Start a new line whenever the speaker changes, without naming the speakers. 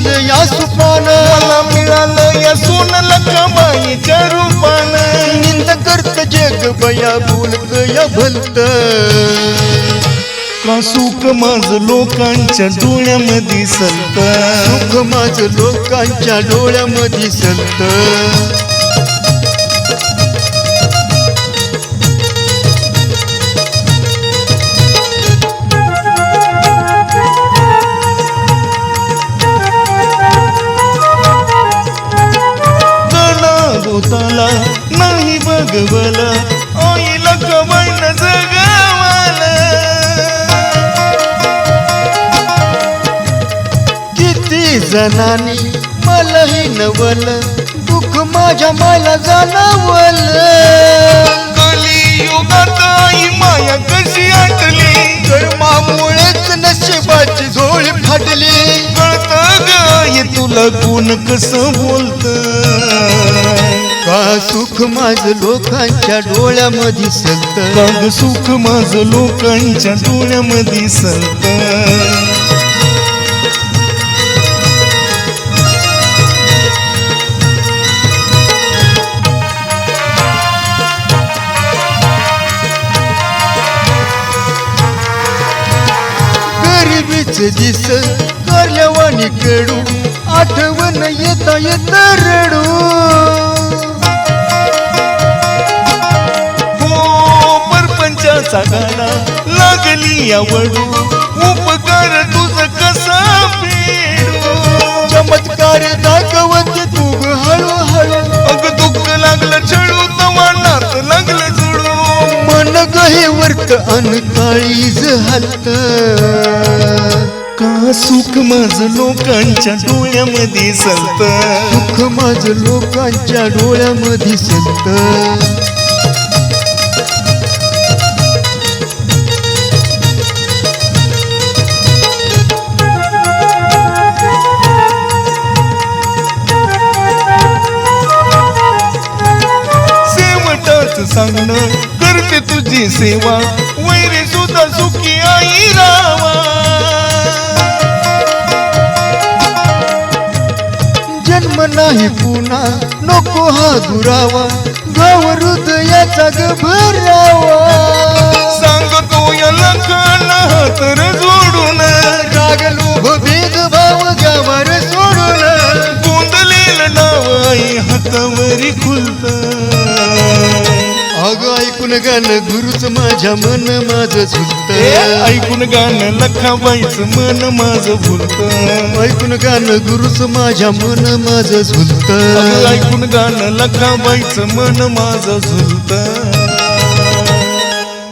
मिळालं या सुपान मला
मिळालं या सोनला कमाईच्या रूपान.
निंद करत जग बया बोलत या भलत.
का सुख माझ लोकांच्या डोळ्यामध्ये सलत? सुख
माझ लोकांच्या डोळ्यामध्ये सलत.
नाही बघवला. आईला कवण जगवाला.
किती जणांनी मलाही नवल दुःख माझ्या मला जाणवल.
कलियुगात आई माया कशी आटली?
कर्मामुळेच नशिबाची झोळ फाटली.
कळत गाय तुला कोण कसं बोलत?
सुख माझ लोकांच्या डोळ्यामध्ये सलत
काग सुख माझ लोकांच्या डोळ्यामध्ये सलत
गरिबीच दिस करल्यावानी कडू आठवण येता येता रडू.
गाडा लागली आवडू. उपकार तुझ कसा फेडू?
चमत्कार दाखवत तू हळूहळू.
अग दुःख लागलं छळू तवा नात लागलं जुळू.
मन गहे वर्त अन काळीज हलत.
का सुख माझ लोकांच्या डोळ्यामध्ये सलत? सुख
माझ लोकांच्या डोळ्यामध्ये सलत.
सांगणं करते तुझी सेवा. वैरी सुद्धा सुखी आई रावा.
जन्म नाही पुन्हा नको हा दुरावा. गाव हृदयाचा ग भरावा
सांगतो या लखाना तर जोडून.
राग लोभ भेदभाव गावार सोडून.
गोंधलेलं नाव आई हातावरी खुलत.
अगं ऐकून गाणं गुरुच माझ्या मन माझं झुलत.
ऐकून गाणं लखाबाईचं मन माझं भुलत.
ऐकून गाणं गुरुच माझ्या मन माझं झुलत.
ऐकून गाणं लखाबाईचं मन माझं झुलत.